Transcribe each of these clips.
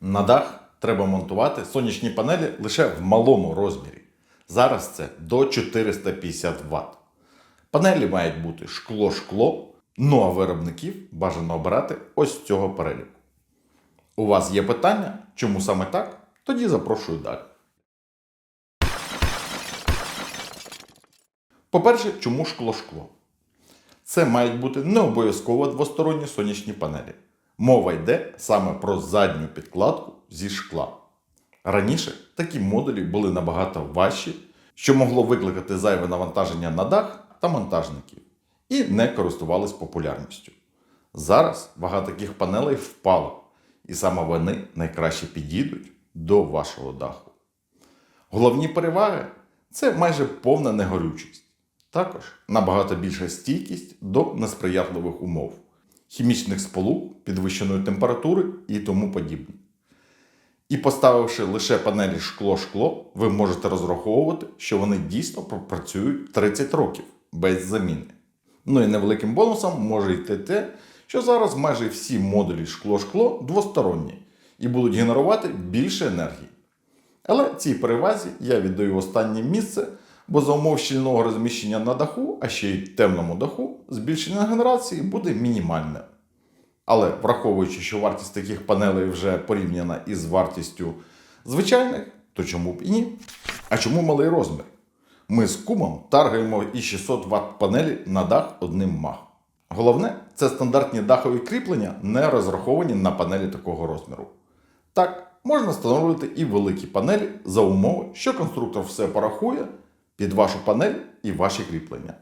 На дах треба монтувати сонячні панелі лише в малому розмірі. Зараз це до 450 Вт. Панелі мають бути шкло-шкло, ну а виробників бажано обирати ось цього переліку. У вас є питання, чому саме так? Тоді запрошую далі. По-перше, чому шкло-шкло? Це мають бути не обов'язково двосторонні сонячні панелі. Мова йде саме про задню підкладку зі шкла. Раніше такі модулі були набагато важчі, що могло викликати зайве навантаження на дах та монтажників, і не користувались популярністю. Зараз вага таких панелей впала, і саме вони найкраще підійдуть до вашого даху. Головні переваги це майже повна негорючість. Також набагато більша стійкість до несприятливих умов, хімічних сполук, підвищеної температури і тому подібне. І поставивши лише панелі шкло-шкло, ви можете розраховувати, що вони дійсно пропрацюють 30 років без заміни. Ну і невеликим бонусом може йти те, що зараз майже всі модулі шкло-шкло двосторонні і будуть генерувати більше енергії. Але цій перевазі я віддаю останнє місце, бо за умов щільного розміщення на даху, а ще й темному даху, збільшення генерації буде мінімальне. Але враховуючи, що вартість таких панелей вже порівняна із вартістю звичайних, то чому б і ні? А чому малий розмір? Ми з кумом таргаємо і 600 Вт панелі на дах одним махом. Головне, це стандартні дахові кріплення, не розраховані на панелі такого розміру. Так, можна встановлювати і великі панелі за умови, що конструктор все порахує під вашу панель і ваші кріплення.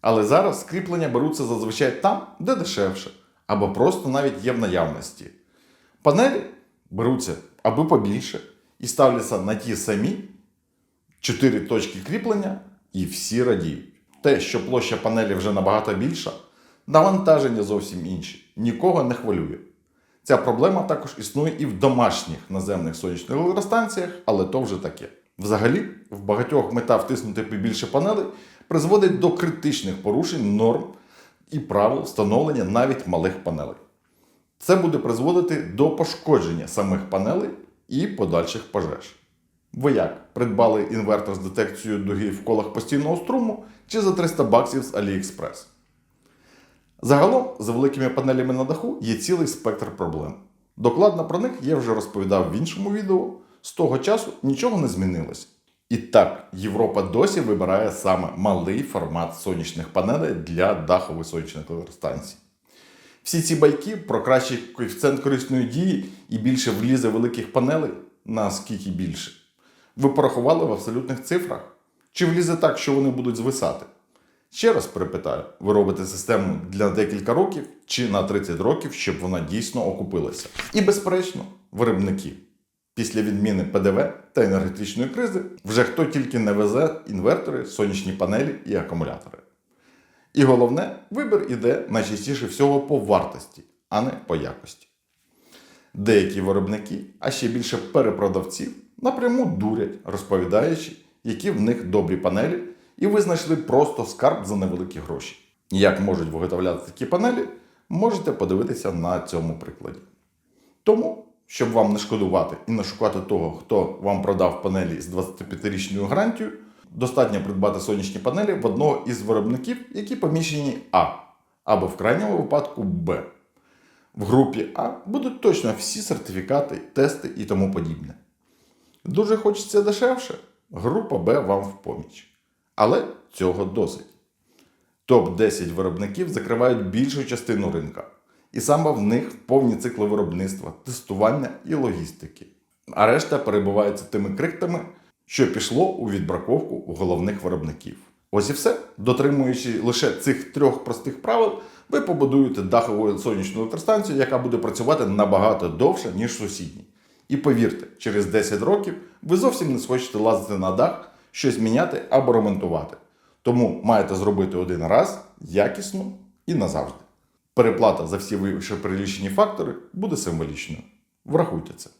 Але зараз кріплення беруться зазвичай там, де дешевше, або просто навіть є в наявності. Панелі беруться аби побільше і ставляться на ті самі 4 точки кріплення, і всі радіють. Те, що площа панелі вже набагато більша, навантаження зовсім інші, нікого не хвилює. Ця проблема також існує і в домашніх наземних сонячних електростанціях, але то вже таке. Взагалі, в багатьох мета втиснути побільше панелей призводить до критичних порушень норм і правил встановлення навіть малих панелей. Це буде призводити до пошкодження самих панелей і подальших пожеж. Ви як придбали інвертор з детекцією дуги в колах постійного струму чи за 300 баксів з AliExpress? Загалом, з великими панелями на даху є цілий спектр проблем. Докладно про них я вже розповідав в іншому відео. З того часу нічого не змінилося. І так, Європа досі вибирає саме малий формат сонячних панелей для дахових сонячних електростанцій. Всі ці байки про кращий коефіцієнт корисної дії і більше влізе великих панелей наскільки більше. Ви порахували в абсолютних цифрах? Чи влізе так, що вони будуть звисати? Ще раз перепитаю: ви робите систему для декілька років чи на 30 років, щоб вона дійсно окупилася? І безперечно, виробники. Після відміни ПДВ та енергетичної кризи вже хто тільки не везе інвертори, сонячні панелі і акумулятори. І головне, вибір іде найчастіше всього по вартості, а не по якості. Деякі виробники, а ще більше перепродавців, напряму дурять, розповідаючи, які в них добрі панелі, і ви знайшли просто скарб за невеликі гроші. Як можуть виготовляти такі панелі, можете подивитися на цьому прикладі. Тому, щоб вам не шкодувати і не шукати того, хто вам продав панелі з 25-річною гарантією, достатньо придбати сонячні панелі в одного із виробників, які поміщені А, або в крайньому випадку Б. В групі А будуть точно всі сертифікати, тести і тому подібне. Дуже хочеться дешевше, група Б вам в поміч. Але цього досить. Топ-10 виробників закривають більшу частину ринка. І саме в них повні цикли виробництва, тестування і логістики. А решта перебувається тими криктами, що пішло у відбраковку у головних виробників. Ось і все. Дотримуючи лише цих трьох простих правил, ви побудуєте дахову сонячну електростанцію, яка буде працювати набагато довше, ніж сусідні. І повірте, через 10 років ви зовсім не схочете лазити на дах, щось міняти або ремонтувати. Тому маєте зробити один раз якісно і назавжди. Переплата за всі вище перелічені фактори буде символічною. Врахуйте це.